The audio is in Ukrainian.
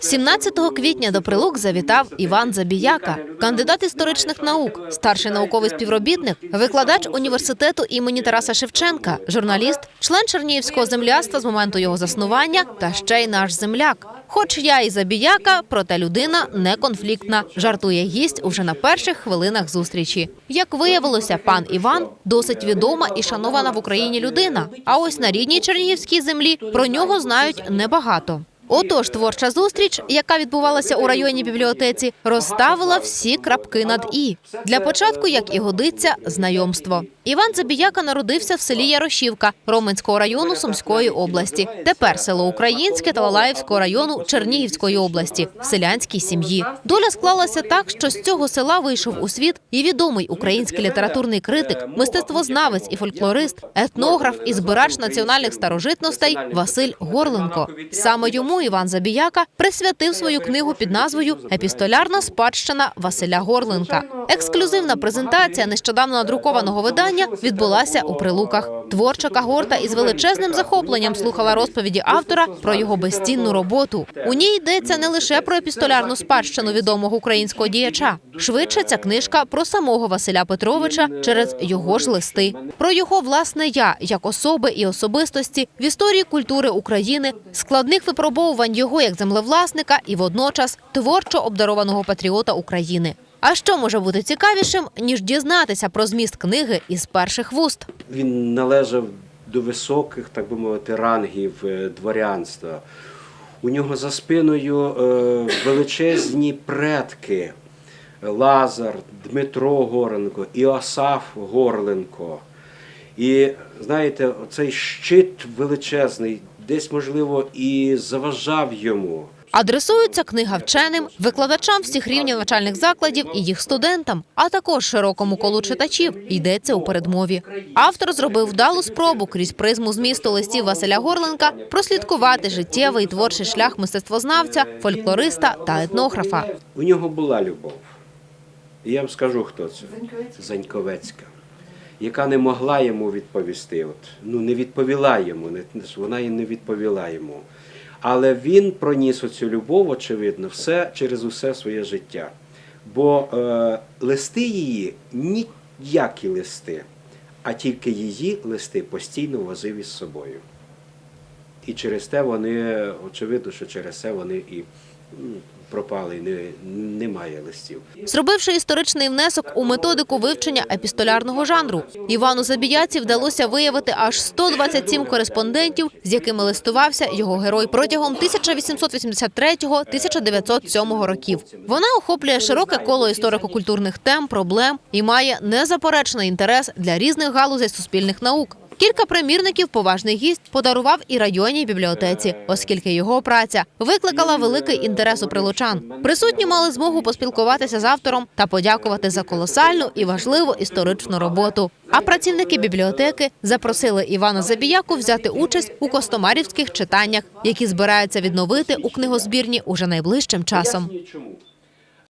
17 квітня до прилук завітав Іван Забіяка, кандидат історичних наук, старший науковий співробітник, викладач університету імені Тараса Шевченка, журналіст, член Чернігівського земляства з моменту його заснування та ще й наш земляк. Хоч я і забіяка, проте людина не конфліктна. Жартує гість уже на перших хвилинах зустрічі. Як виявилося, пан Іван досить відома і шанована в Україні людина. А ось на рідній чернігівській землі про нього знають небагато. Отож, творча зустріч, яка відбувалася у районній бібліотеці, розставила всі крапки над і. Для початку, як і годиться, знайомство. Іван Забіяка народився в селі Ярошівка Роменського району Сумської області. Тепер село Українське та Талалаївського району Чернігівської області в селянській сім'ї. Доля склалася так, що з цього села вийшов у світ і відомий український літературний критик, мистецтвознавець і фольклорист, етнограф і збирач національних старожитностей Василь Горленко. Саме йому Іван Забіяка присвятив свою книгу під назвою Епістолярна спадщина Василя Горленка. Ексклюзивна презентація нещодавно надрукованого видання відбулася у прилуках. Творча кагорта із величезним захопленням слухала розповіді автора про його безцінну роботу. У ній йдеться не лише про епістолярну спадщину відомого українського діяча. Швидше ця книжка про самого Василя Петровича через його ж листи, про його власне я як особи і особистості в історії культури України, складних випробовувань його як землевласника і водночас творчо обдарованого патріота України. А що може бути цікавішим ніж дізнатися про зміст книги із перших вуст? Він належав до високих, так би мовити, рангів е, дворянства. У нього за спиною е, величезні предки Лазар, Дмитро Горленко, Іосаф Горленко. І знаєте, цей щит величезний, десь, можливо, і заважав йому. Адресується книга вченим, викладачам всіх рівнів навчальних закладів і їх студентам, а також широкому колу читачів. Йдеться у передмові. Автор зробив вдалу спробу крізь призму змісту листів Василя Горленка прослідкувати життєвий і творчий шлях мистецтвознавця, фольклориста та етнографа. У нього була любов. Я вам скажу, хто це. Заньковецька. Яка не могла йому відповісти. От, ну, не відповіла йому, вона і не відповіла йому. Але він проніс оцю любов, очевидно, все через усе своє життя. Бо е, листи її ніякі листи, а тільки її листи постійно возив із собою. І через те вони, очевидно, що через це вони і пропали, не, немає листів. Зробивши історичний внесок у методику вивчення епістолярного жанру, Івану Забіяці вдалося виявити аж 127 кореспондентів, з якими листувався його герой протягом 1883-1907 років. Вона охоплює широке коло історико-культурних тем, проблем і має незаперечний інтерес для різних галузей суспільних наук. Кілька примірників поважний гість подарував і районній бібліотеці, оскільки його праця викликала великий інтерес у прилучан. Присутні мали змогу поспілкуватися з автором та подякувати за колосальну і важливу історичну роботу. А працівники бібліотеки запросили Івана Забіяку взяти участь у костомарівських читаннях, які збираються відновити у книгозбірні уже найближчим часом.